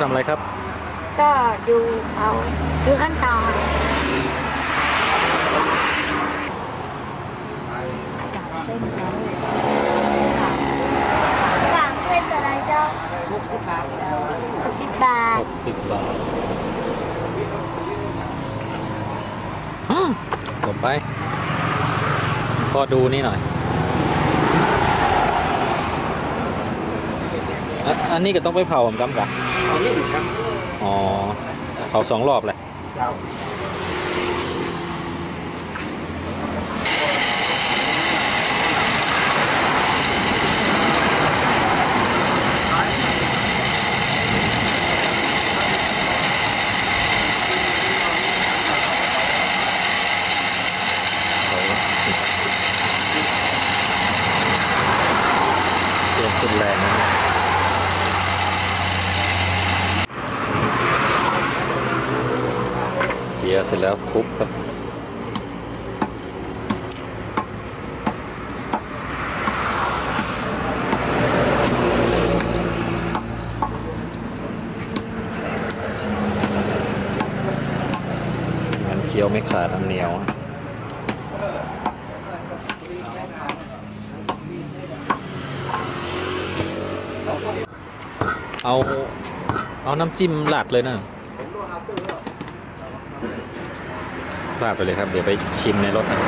ทำอะไรครับ ก็ดูเขาดูขั้นตอนเส้นเขาสามเส้นอะไรเจ้าหกสิบบาทแล้วหกสิบบาท60 บาทอืมต่อไปพอดูนี่หน่อยอะอันนี้ก็ต้องไปเผาผมกำกับ อันนี้ครับอ๋อเผาสองรอบเลยเจ้าเครื่องขึ้นแรงนะเนี่ยเค ลียเสร็จแล้วทุบครับ มันเคี้ยวไม่ขาดอันเหนียวเอา เอาน้ำจิ้มหลัดเลยนะ ลาดไปเลยครับ เดี๋ยวไปชิมในรถนะ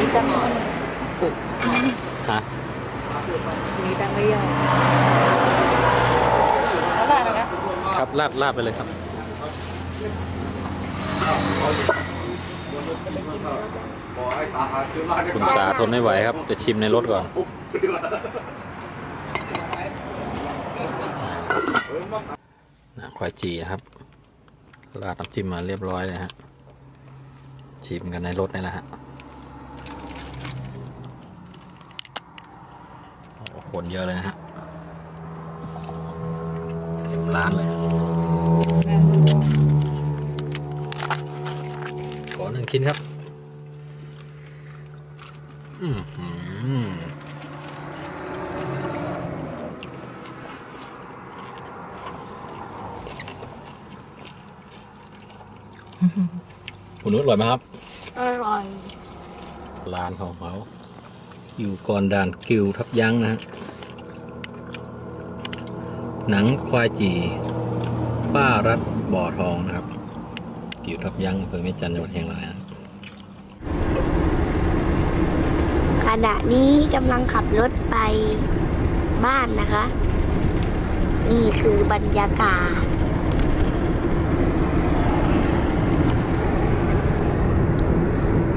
มีตั้งปุกฮะมีตั้งไม่ย่อยแล้วได้ไหมครับลาดลาดไปเลยครับคุณสาทนไม่ไหวครับ จะชิมในรถก่อนนะควายจีนะครับ ราดน้ำจิ้มมาเรียบร้อยเลยฮะ ชิมกันในรถนี่แหละฮะคนเยอะเลยนะฮะเต็มร้านเลย ขอหนึ่งชิ้นครับ อืม คุณนุชอร่อยไหมครับ อร่อย ร้านของเขาอยู่ก่อนด่านกิวทับยั้งนะฮะหนังควายจีป้ารัดบ่อทองนะครับ กิวทับยั้งอำเภอแม่จันทร์จังหวัดเชียงรายนะขณะนี้กำลังขับรถไปบ้านนะคะ นี่คือบรรยากาศ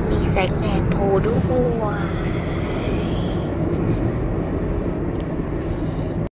มี แสงแดดโผล่ด้วย